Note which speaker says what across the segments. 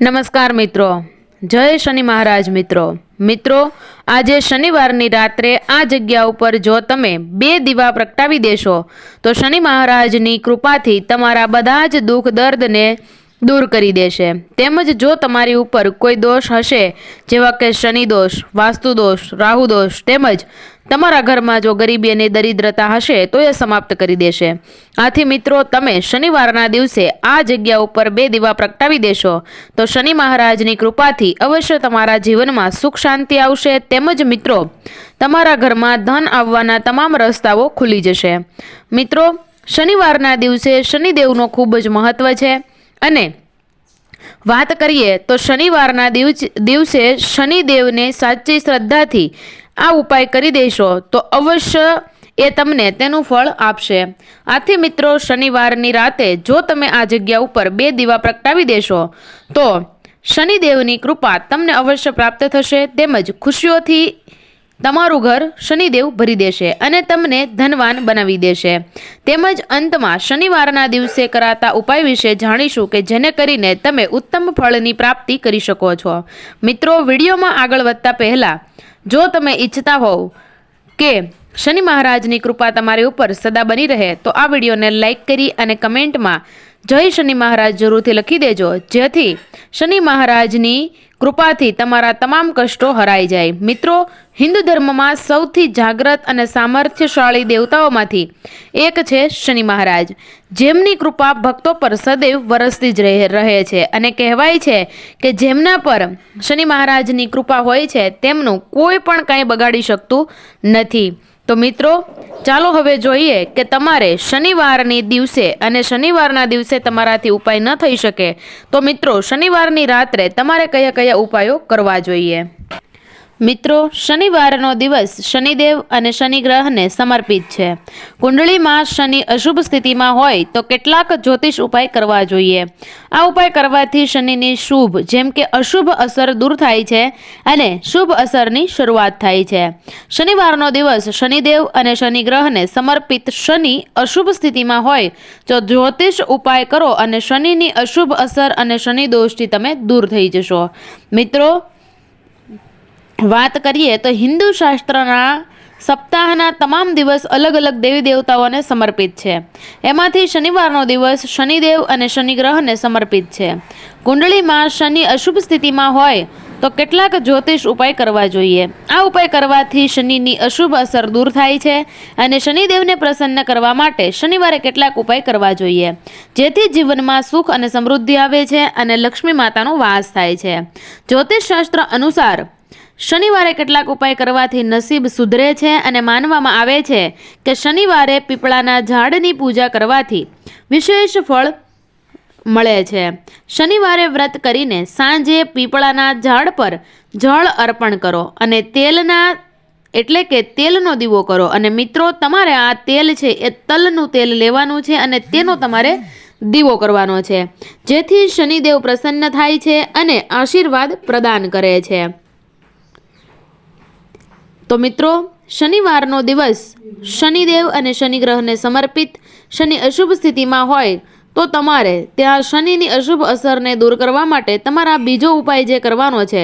Speaker 1: નમસ્કાર મિત્રો. જય શનિ મહારાજ મિત્રો. મિત્રો, આજે શનિવારની રાત્રે આ જગ્યા ઉપર જો તમે બે દીવા પ્રગટાવી દેશો, તો શનિ મહારાજની કૃપાથી તમારા બધા જ દુઃખ દર્દને દૂર કરી દેશે. તેમજ જો તમારી ઉપર કોઈ દોષ હશે, જેવા કે શનિ દોષ, વાસ્તુ રાહુ દોષ તેમજ તમારા ઘરમાં જો ગરીબી અને દરિદ્રતા હશે, તો એ સમાપ્ત કરી દેશે. આથી મિત્રો, તમે શનિવારના દિવસે આ જગ્યા ઉપર બે દીવા પ્રગટાવી દેશો. તો શનિ મહારાજની કૃપાથી અવશ્ય તમારા જીવનમાં સુખ શાંતિ આવશે. તેમજ મિત્રો, તમારા ઘરમાં ધન આવવાના તમામ રસ્તાઓ ખુલી જશે. મિત્રો, શનિવારના દિવસે શનિદેવનો ખૂબ જ મહત્વ છે. અને વાત કરીએ તો શનિવારના દિવસ શનિદેવને સાચી શ્રદ્ધાથી આ ઉપાય કરી દેશો, તો અવશ્ય એ તમને તેનું ફળ આપશે. આથી મિત્રો, શનિવારની રાતે જો તમે આ જગ્યા ઉપર બે દીવા પ્રગટાવી દેશો, તો શનિદેવની કૃપા તમને અવશ્ય પ્રાપ્ત થશે. તેમજ ખુશીઓથી તમારું ઘર શનિદેવ ભરી દેશે અને તમને ધનવાન બનાવી દેશે. તેમજ અંતમાં શનિવારના દિવસે કરાતા ઉપાય વિશે જાણીશું કે જેને કરીને તમે ઉત્તમ ફળની પ્રાપ્તિ કરી શકો છો. મિત્રો, વિડીયોમાં આગળ વધતા પહેલાં જો તમે ઈચ્છતા હોવ કે શનિ મહારાજની કૃપા તમારી ઉપર સદા બની રહે, તો આ વિડીયોને લાઈક કરી અને કમેન્ટમાં જય શનિ મહારાજ જરૂરથી લખી દેજો. જેથી શનિ મહારાજની કૃપાથી તમારા તમામ કષ્ટો હરાઈ જાય. મિત્રો, હિન્દુ ધર્મમાં સૌથી જાગ્રત અને સામર્થ્યશાળી દેવતાઓમાંથી એક છે શનિ મહારાજ. જેમની કૃપા ભક્તો પર સદૈવ વરસતી જ રહે છે અને કહેવાય છે કે જેમના પર શનિ મહારાજની કૃપા હોય છે, તેમનું કોઈ પણ કાંઈ બગાડી શકતું નથી. તો મિત્રો, ચાલો હવે જોઈએ કે તમારે શનિવારની દિવસે અને શનિવારના દિવસે તમારાથી ઉપાય ન થઈ શકે. તો મિત્રો, શનિવારની રાત્રે તમારે કયા કયા ઉપાયો કરવા જોઈએ? મિત્રો, શનિવારનો દિવસ શનિદેવ અને શનિગ્રહને સમર્પિત છે. કુંડળીમાં શનિ અશુભ સ્થિતિમાં હોય તો કેટલાક જ્યોતિષ ઉપાય કરવા જોઈએ. આ ઉપાય કરવાથી શનિની શુભ, જેમ કે અશુભ અસર દૂર થાય છે અને શુભ અસરની શરૂઆત થાય છે. શનિવારનો દિવસ શનિદેવ અને શનિગ્રહને સમર્પિત શનિ અશુભ સ્થિતિમાં હોય તો જ્યોતિષ ઉપાય કરો અને શનિની અશુભ અસર અને શનિ દોષથી તમે દૂર થઈ જશો. મિત્રો વાત કરીએ તો હિન્દુ શાસ્ત્રના સપ્તાહના તમામ દિવસ અલગ અલગ દેવી દેવતાઓને સમર્પિત છે. એમાંથી શનિવારનો દિવસ શનિદેવ અને શનિગ્રહને સમર્પિત છે. કુંડળીમાં શનિ અશુભ સ્થિતિમાં હોય તો કેટલાક જ્યોતિષ ઉપાય કરવા જોઈએ. આ ઉપાય કરવાથી શનિની અશુભ અસર દૂર થાય છે અને શનિદેવને પ્રસન્ન કરવા માટે શનિવારે કેટલાક ઉપાય કરવા જોઈએ. જેથી જીવનમાં સુખ અને સમૃદ્ધિ આવે છે અને લક્ષ્મી માતાનો વાસ થાય છે. જ્યોતિષશાસ્ત્ર અનુસાર શનિવારે કેટલાક ઉપાય કરવાથી નસીબ સુધરે છે અને માનવામાં આવે છે કે શનિવારે પીપળાના ઝાડની પૂજા કરવાથી વિશેષ ફળ મળે છે. શનિવારે વ્રત કરીને સાંજે પીપળાના ઝાડ પર જળ અર્પણ કરો અને તેલના, એટલે કે તેલનો દીવો કરો. અને મિત્રો, તમારે આ તેલ છે એ તલનું તેલ લેવાનું છે અને તેનો તમારે દીવો કરવાનો છે. જેથી શનિદેવ પ્રસન્ન થાય છે અને આશીર્વાદ પ્રદાન કરે છે. તો મિત્રો, શનિવારનો દિવસ શનિદેવ અને શનિગ્રહને સમર્પિત. શનિ અશુભ સ્થિતિમાં હોય તો તમારે ત્યાં શનિની અશુભ અસરને દૂર કરવા માટે તમારા બીજો ઉપાય જે કરવાનો છે,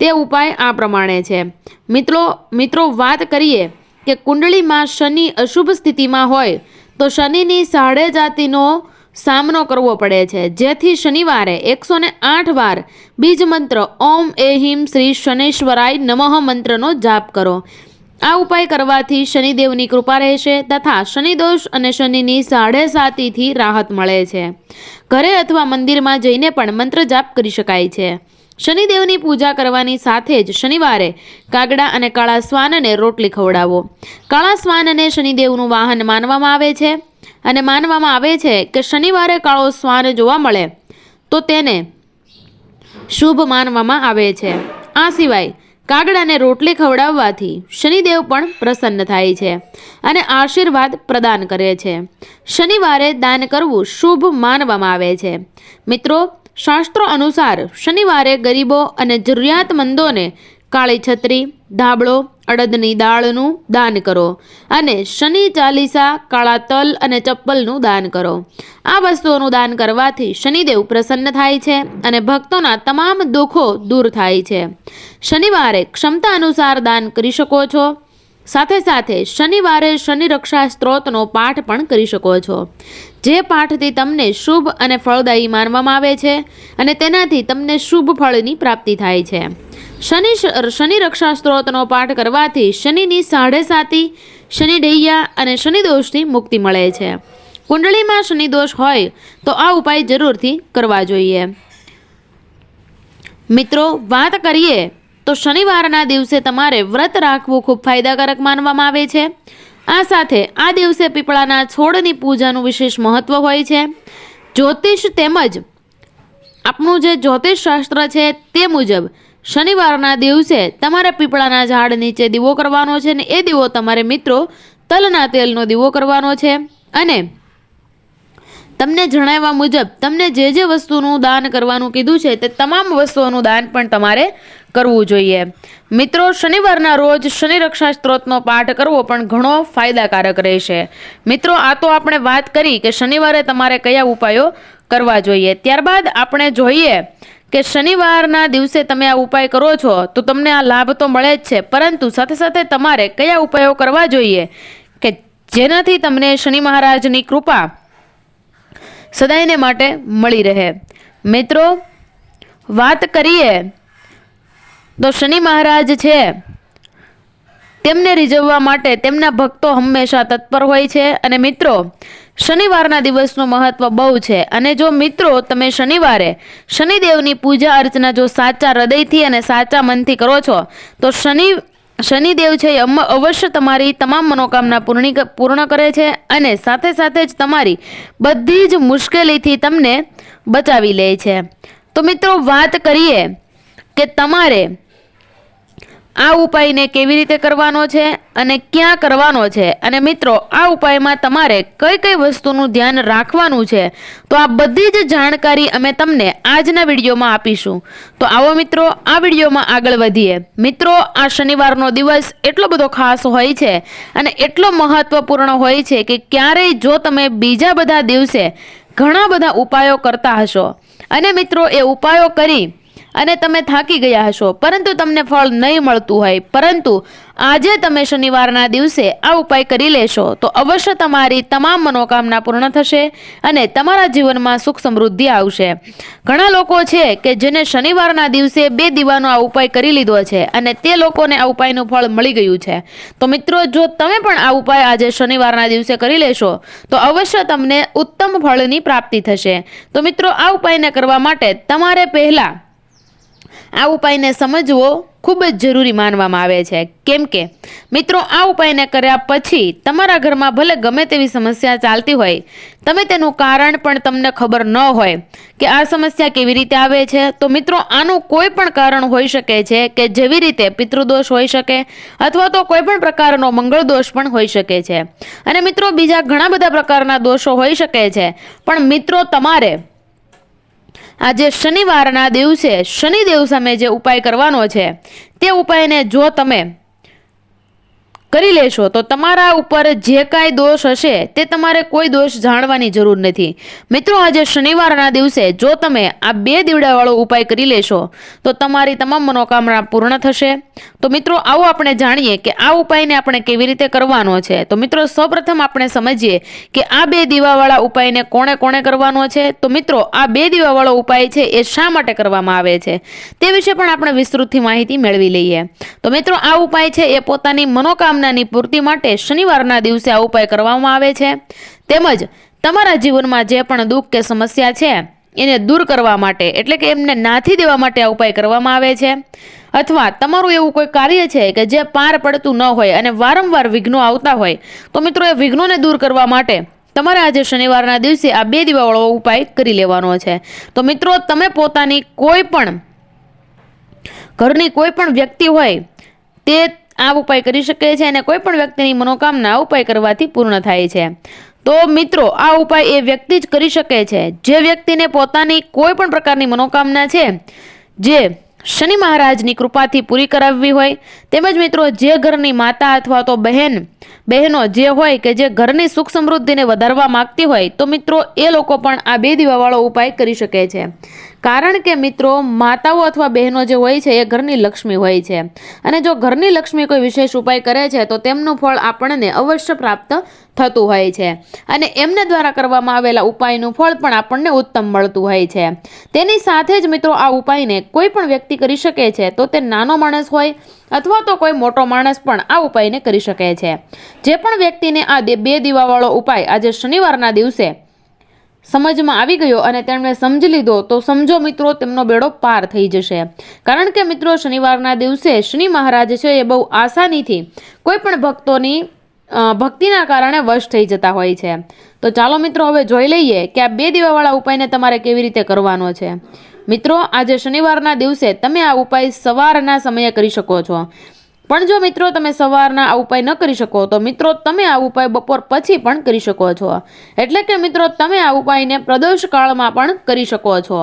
Speaker 1: તે ઉપાય આ પ્રમાણે છે. મિત્રો મિત્રો, વાત કરીએ કે કુંડળીમાં શનિ અશુભ સ્થિતિમાં હોય તો શનિની સાડે જાતિનો સામનો કરવો પડે છે. જેથી શનિવારે એકસો ને આઠ વાર બીજ મંત્ર ઓમ એ હિમ શ્રી શનેશ્વરાય નમઃ મંત્રનો જાપ કરો. આ ઉપાય કરવાથી શનિદેવની કૃપા રહેશે તથા શનિદોષ અને શનિની સાડે સાતીથી રાહત મળે છે. ઘરે અથવા મંદિરમાં જઈને પણ મંત્ર જાપ કરી શકાય છે. શનિદેવની પૂજા કરવાની સાથે જ શનિવારે કાગડા અને કાળા શ્વાનને રોટલી ખવડાવો. કાળા શ્વાનને શનિદેવનું વાહન માનવામાં આવે છે અને માનવામાં આવે છે કે શનિવારે કાળો શ્વાન જોવા મળે તો તેને શુભ માનવામાં આવે છે. આ સિવાય કાગડાને રોટલી ખવડાવવાથી શનિદેવ પણ પ્રસન્ન થાય છે અને આશીર્વાદ પ્રદાન કરે છે. શનિવારે દાન કરવું શુભ માનવામાં આવે છે. મિત્રો શાસ્ત્રો અનુસાર શનિવારે ગરીબો અને જરૂરિયાતમંદોને કાળી છત્રી, ધાબળો, અડદની દાળનું દાન કરો અને શનિ ચાલીસા, કાળા તલ અને ચપ્પલનું દાન કરો. આ વસ્તુઓનું દાન કરવાથી શનિદેવ પ્રસન્ન થાય છે અને ભક્તોના તમામ દુઃખો દૂર થાય છે. શનિવારે ક્ષમતા અનુસાર દાન કરી શકો છો. સાથે સાથે શનિવારે શનિ રક્ષા સ્ત્રોતનો પાઠ પણ કરી શકો છો. જે પાઠથી તમને શુભ અને ફળદાયી માનવામાં આવે છે અને તેનાથી તમને શુભ ફળની પ્રાપ્તિ થાય છે. શનિ શનિ રક્ષા સ્ત્રોતનો પાઠ કરવાથી શનિની સાઢે સાતી, શનિ ડૈયા અને શનિદોષથી મુક્તિ મળે છે. કુંડળીમાં શનિદોષ હોય તો આ ઉપાય જરૂરથી કરવા જોઈએ. મિત્રો, વાત કરીએ તો શનિવારના દિવસે તમારે વ્રત રાખવું ખૂબ ફાયદાકારક માનવામાં આવે છે. આ સાથે આ દિવસે પીપળાના છોડની પૂજાનું વિશેષ મહત્વ હોય છે. જ્યોતિષ તેમજ આપણું જે જ્યોતિષ શાસ્ત્ર છે તે મુજબ શનિવારના દિવસે તમારે પીપળાના ઝાડ નીચે દીવો કરવાનો છે ને એ દીવો તમારે મિત્રો તલના તેલનો દીવો કરવાનો છે. અને તમને જણાવ્યા મુજબ તમને જે જે વસ્તુનું દાન કરવાનું કીધું છે તે તમામ વસ્તુઓનું દાન પણ તમારે કરવું જોઈએ. મિત્રો, શનિવારના રોજ શનિ રક્ષા સ્ત્રોતનો પાઠ કરવો પણ ઘણો ફાયદાકારક રહેશે. મિત્રો, આ તો આપણે વાત કરી કે શનિવારે તમારે કયા ઉપાયો કરવા જોઈએ. ત્યારબાદ આપણે જોઈએ કે શનિવારના દિવસે તમે આ ઉપાય કરો છો, તો તમને આ લાભ તો મળે જ છે. પરંતુ સાથે સાથે તમારે કયા ઉપાયો કરવા જોઈએ કે જેનાથી તમને શનિ મહારાજની કૃપા સદાયને માટે મળી રહે. મિત્રો, વાત કરીએ તો શનિ મહારાજ છે, તેમને રીઝવવા માટે તેમના ભક્તો હંમેશા તત્પર હોય છે. અને મિત્રો, શનિવારના દિવસનું મહત્વ બહુ છે. અને જો મિત્રો, તમે શનિવારે શનિદેવની પૂજા અર્ચના જો સાચા હૃદયથી અને સાચા મનથી કરો છો, તો શનિ, શનિદેવ છે એ અવશ્ય તમારી તમામ મનોકામના પૂર્ણ પૂર્ણ કરે છે અને સાથે સાથે જ તમારી બધી જ મુશ્કેલીથી તમને બચાવી લે છે. તો મિત્રો, વાત કરીએ કે તમારે આ ઉપાયને કેવી રીતે કરવાનો છે અને ક્યાં કરવાનો છે? અને મિત્રો, આ ઉપાયમાં તમારે કઈ કઈ વસ્તુનું ધ્યાન રાખવાનું છે? તો આ બધી જ જાણકારી અમે તમને આજના વિડીયોમાં આપીશું. તો આવો મિત્રો, આ વિડીયોમાં આગળ વધીએ. મિત્રો, આ શનિવારનો દિવસ એટલો બધો ખાસ હોય છે અને એટલો મહત્વપૂર્ણ હોય છે કે ક્યારેય જો તમે બીજા બધા દિવસે ઘણા બધા ઉપાયો કરતા હશો. અને મિત્રો, એ ઉપાયો કરી અને તમે થાકી ગયા હશો. પરંતુ તમને ફળ નહીં મળતું હોય. પરંતુ આજે તમે શનિવારના દિવસે આ ઉપાય કરી લેશો. તો અવશ્ય તમારી તમામ મનોકામના પૂર્ણ થશે અને તમારા જીવનમાં સુખ સમૃદ્ધિ આવશે. ઘણા લોકો છે કે જેને શનિવારના દિવસે બે દીવાનો આ ઉપાય કરી લીધો છે અને તે લોકોને આ ઉપાયનું ફળ મળી ગયું છે. તો મિત્રો, જો તમે પણ આ ઉપાય આજે શનિવારના દિવસે કરી લેશો, તો અવશ્ય તમને ઉત્તમ ફળની પ્રાપ્તિ થશે. તો મિત્રો, આ ઉપાયને કરવા માટે તમારે પહેલાં આ ઉપાયને સમજવો ખૂબ જ જરૂરી માનવામાં આવે છે. કેમ કે મિત્રો, આ ઉપાયને કર્યા પછી તમારા ઘરમાં ભલે ગમે તેવી સમસ્યા ચાલતી હોય, તમે તેનું કારણ પણ તમને ખબર ન હોય કે આ સમસ્યા કેવી રીતે આવે છે. તો મિત્રો, આનું કોઈ પણ કારણ હોઈ શકે છે કે જેવી રીતે પિતૃદોષ હોઈ શકે અથવા તો કોઈ પણ પ્રકારનો મંગળ દોષ પણ હોઈ શકે છે. અને મિત્રો, બીજા ઘણા બધા પ્રકારના દોષો હોઈ શકે છે. પણ મિત્રો, તમારે આજે શનિવારના દિવસે શનિદેવ સામે જે ઉપાય કરવાનો છે તે ઉપાયને જો તમે કરી લેશો, તો તમારા ઉપર જે કાંઈ દોષ હશે, તે તમારે કોઈ દોષ જાણવાની જરૂર નથી. મિત્રો, આજે શનિવારના દિવસે જો તમે આ બે દીવડાવાળો ઉપાય કરી લેશો, તો તમારી તમામ મનોકામના પૂર્ણ થશે. તો મિત્રો, આવો આપણે જાણીએ કે આ ઉપાયને આપણે કેવી રીતે કરવાનો છે. તો મિત્રો, સૌપ્રથમ આપણે સમજીએ કે આ બે દીવાવાળા ઉપાયને કોણે કોણે કરવાનો છે. તો મિત્રો, આ બે દીવાવાળો ઉપાય છે, એ શા માટે કરવામાં આવે છે? તે વિશે પણ આપણે વિસ્તૃતથી માહિતી મેળવી લઈએ. તો મિત્રો, આ ઉપાય છે, એ પોતાની મનોકામનાની પૂર્તિ માટે શનિવારના દિવસે આ ઉપાય કરવામાં આવે છે. તેમજ તમારા જીવનમાં જે પણ દુઃખ કે સમસ્યા છે, એને દૂર કરવા માટે, એટલે કે એમને નાથી દેવા માટે આ ઉપાય કરવામાં આવે છે. અથવા તમારું એવું કોઈ કાર્ય છે કે જે પાર પડતું ન હોય અને વારંવાર વિઘ્નો આવતા હોય, તો મિત્રો એ વિઘ્નોને દૂર કરવા માટે તમારે આજે શનિવારના દિવસે આ બે દીવાવાળો ઉપાય કરી લેવાનો છે. તો મિત્રો, તમે પોતાની કોઈ પણ ઘરની કોઈ પણ વ્યક્તિ હોય, તે આ ઉપાય કરી શકે છે અને કોઈ પણ વ્યક્તિની મનોકામના ઉપાય કરવાથી પૂર્ણ થાય છે. તો મિત્રો, આ ઉપાય એ વ્યક્તિ જ કરી શકે છે. જે વ્યક્તિને પોતાની કોઈ પણ પ્રકારની મનોકામના છે, જે શનિ મહારાજની કૃપાથી પૂરી કરાવવી હોય, તેમજ મિત્રો, જે ઘરની માતા અથવા તો બહેન, બહેનો જે હોય કે જે ઘરની સુખ સમૃદ્ધિને વધારવા માંગતી હોય, તો મિત્રો, એ લોકો પણ આ બે દીવાવાળો ઉપાય કરી શકે છે. કારણ કે મિત્રો, માતાઓ અથવા બહેનો જે હોય છે, એ ઘરની લક્ષ્મી હોય છે. અને જો ઘરની લક્ષ્મી કોઈ વિશેષ ઉપાય કરે છે, તો તેમનું ફળ આપણને અવશ્ય પ્રાપ્ત થતું હોય છે. અને એમને દ્વારા કરવામાં આવેલા ઉપાયનું ફળ પણ આપણને ઉત્તમ મળતું હોય છે. તેની સાથે જ મિત્રો, આ ઉપાયને કોઈ પણ વ્યક્તિ કરી શકે છે, તો તે નાનો માણસ હોય અથવા તો કોઈ મોટો માણસ પણ આ ઉપાયને કરી શકે છે. જે પણ વ્યક્તિને આ બે દીવાવાળો ઉપાય આજે શનિવારના દિવસે સમજમાં આવી ગયો અને તેમણે સમજી લીધો, તો સમજો મિત્રો, તેમનો બેડો પાર થઈ જશે. કારણ કે મિત્રો, શનિવારના દિવસે શનિ મહારાજ છે એ બહુ આસાનીથી કોઈ પણ ભક્તોની ભક્તિના કારણે વશ થઈ જતા હોય છે. તો ચાલો મિત્રો, હવે જોઈ લઈએ કે આ બે દીવાવાળા ઉપાયને તમારે કેવી રીતે કરવાનો છે. મિત્રો, આજે શનિવારના દિવસે તમે આ ઉપાય સવારના સમયે કરી શકો છો. પણ જો મિત્રો તમે સવારના આ ઉપાય ન કરી શકો, તો મિત્રો તમે આ ઉપાય બપોર પછી પણ કરી શકો છો. એટલે કે મિત્રો તમે આ ઉપાયને પ્રદોષ કાળમાં પણ કરી શકો છો.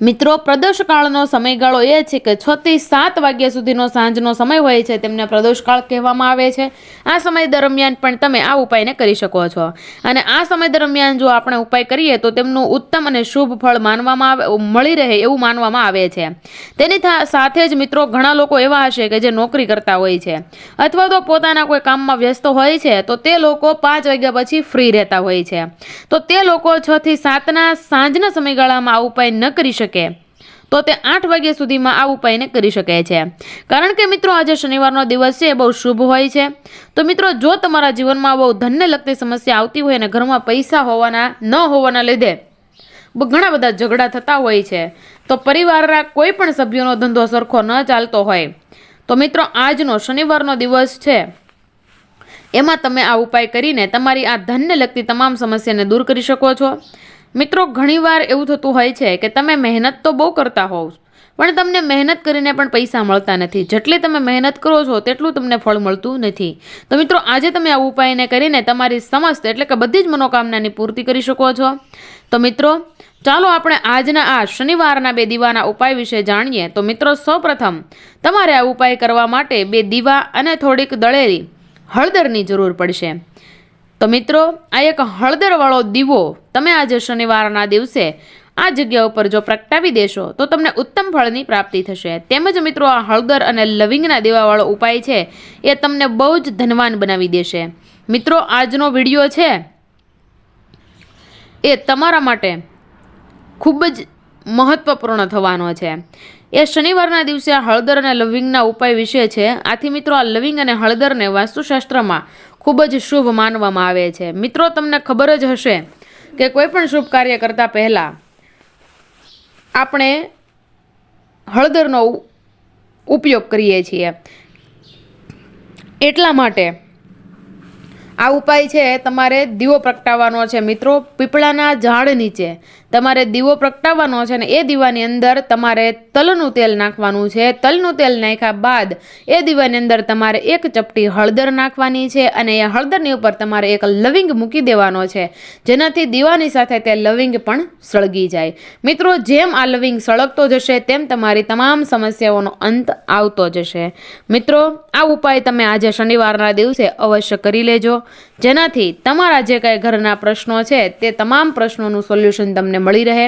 Speaker 1: મિત્રો પ્રદોષકાળનો સમયગાળો એ છે કે છ થી સાત વાગ્યા સુધીનો સાંજનો સમય હોય છે તેમને પ્રદોષકાળ કહેવામાં આવે છે. આ સમય દરમિયાન પણ તમે આ ઉપાયને કરી શકો છો. અને આ સમય દરમિયાન જો આપણે ઉપાય કરીએ તો તેમનું ઉત્તમ અને શુભ ફળ માનવામાં આવે, મળી રહે એવું માનવામાં આવે છે. તેની સાથે જ મિત્રો, ઘણા લોકો એવા હશે કે જે નોકરી કરતા હોય છે. અથવા તો પોતાના કોઈ કામમાં વ્યસ્ત હોય છે, તો તે લોકો પાંચ વાગ્યા પછી ફ્રી રહેતા હોય છે. તો તે લોકો છ થી સાતના સાંજના સમયગાળામાં આ ઉપાય ન કરી શકે તો તે આઠ વાગ્યા સુધીમાં આ ઉપાયને કરી શકે છે. કારણ કે મિત્રો, આજે શનિવારનો દિવસ છે બહુ શુભ હોય છે. તો મિત્રો, જો તમારા જીવનમાં બહુ ધનને લગતી સમસ્યા આવતી હોય અને ઘરમાં પૈસા હોવાના, ન હોવાના લીધે ઘણા બધા ઝઘડા થતા હોય છે, તો પરિવારના કોઈ પણ સભ્યોનો ધંધો સરખો ન ચાલતો હોય. તો મિત્રો, આજનો શનિવારનો દિવસ છે. એમાં તમે આ ઉપાય કરીને તમારી આ ધનને લગતી તમામ સમસ્યાને દૂર કરી શકો છો. મિત્રો, ઘણીવાર એવું થતું હોય છે કે તમે મહેનત તો બહુ કરતા હોવ, પણ તમને મહેનત કરીને પણ પૈસા મળતા નથી. જેટલી તમે મહેનત કરો છો, તેટલું તમને ફળ મળતું નથી. તો મિત્રો, આજે તમે આ ઉપાયને કરીને તમારી સમસ્ત, એટલે કે બધી જ મનોકામનાની પૂર્તિ કરી શકો છો. તો મિત્રો, ચાલો આપણે આજના આ શનિવારના બે દીવાના ઉપાય વિશે જાણીએ. તો મિત્રો, સૌપ્રથમ, તમારે આ ઉપાય કરવા માટે બે દીવા અને થોડીક દળેલી હળદરની જરૂર પડશે. તો મિત્રો, આ એક હળદરવાળો દીવો તમે આજે શનિવારના દિવસે આ જગ્યા ઉપર જો પ્રગટાવી દેશો, તો તમને ઉત્તમ ફળની પ્રાપ્તિ થશે. તેમજ મિત્રો, આ હળદર અને લવિંગના દીવાવાળો ઉપાય છે, એ તમને બહુ જ ધનવાન બનાવી દેશે. મિત્રો, આજનો વીડિયો છે, એ તમારા માટે ખૂબ જ મહત્વપૂર્ણ થવાનો છે. એ શનિવારના દિવસે આ હળદર અને લવિંગના ઉપાય વિશે છે. આથી મિત્રો, આ લવિંગ અને હળદરને વાસ્તુશાસ્ત્રમાં ખૂબ જ શુભ માનવામાં આવે છે. મિત્રો, તમને ખબર જ હશે કે કોઈ શુભ કાર્ય કરતાં પહેલાં આપણે હળદરનો ઉપયોગ કરીએ છીએ. એટલા માટે આ ઉપાય છે, તમારે દીવો પ્રગટાવવાનો છે. મિત્રો, પીપળાના ઝાડ નીચે તમારે દીવો પ્રગટાવવાનો છે અને એ દીવાની અંદર તમારે તલનું તેલ નાખવાનું છે. તલનું તેલ નાખ્યા બાદ એ દીવાની અંદર તમારે એક ચપટી હળદર નાખવાની છે અને એ હળદરની ઉપર તમારે એક લવિંગ મૂકી દેવાનો છે. જેનાથી દીવાની સાથે તે લવિંગ પણ સળગી જાય. મિત્રો, જેમ આ લવિંગ સળગતો જશે, તેમ તમારી તમામ સમસ્યાઓનો અંત આવતો જશે. મિત્રો, આ ઉપાય તમે આજે શનિવારના દિવસે અવશ્ય કરી લેજો. જેનાથી તમારા જે કાંઈ ઘરના પ્રશ્નો છે, તે તમામ પ્રશ્નોનું સોલ્યુશન તમને મળી રહે.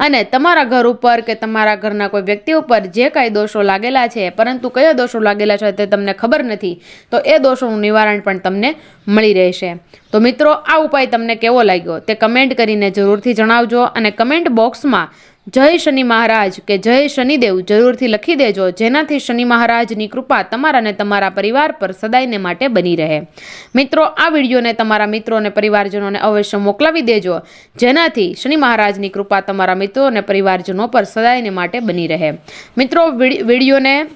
Speaker 1: અને તમારા ઘર ઉપર કે તમારા ઘરના કોઈ વ્યક્તિ ઉપર જે કાંઈ દોષો લાગેલા છે, પરંતુ કયા દોષો લાગેલા છે તે તમને ખબર નથી, તો એ દોષોનું નિવારણ પણ તમને મળી રહેશે. તો મિત્રો, આ ઉપાય તમને કેવો લાગ્યો તે કમેન્ટ કરીને જરૂરથી જણાવજો અને કમેન્ટ બોક્સમાં જય શનિ મહારાજ, કે જય શનિદેવ જરૂરથી લખી દેજો, જેનાથી શનિ મહારાજની કૃપા તમારા અને તમારા પરિવાર પર સદાયને માટે બની રહે. મિત્રો, આ વિડીયોને તમારા મિત્રો અને પરિવારજનોને અવશ્ય મોકલાવી દેજો, જેનાથી શનિ મહારાજની કૃપા તમારા મિત્રો અને પરિવારજનો પર સદાયને માટે બની રહે. મિત્રો, વિડી- વિડીયોને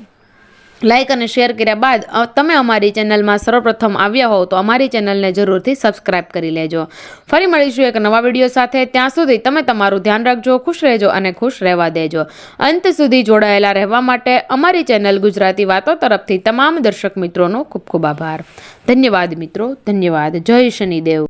Speaker 1: લાઇક અને શેર કર્યા બાદ તમે અમારી ચેનલમાં સર્વપ્રથમ આવ્યા હોવ તો અમારી ચેનલને જરૂરથી સબસ્ક્રાઇબ કરી લેજો. ફરી મળીશું એક નવા વીડિયો સાથે. ત્યાં સુધી તમે તમારું ધ્યાન રાખજો, ખુશ રહેજો અને ખુશ રહેવા દેજો. અંત સુધી જોડાયેલા રહેવા માટે અમારી ચેનલ ગુજરાતી વાતો તરફથી તમામ દર્શક મિત્રોનો ખૂબ ખૂબ આભાર. ધન્યવાદ મિત્રો, ધન્યવાદ. જય શનિદેવ.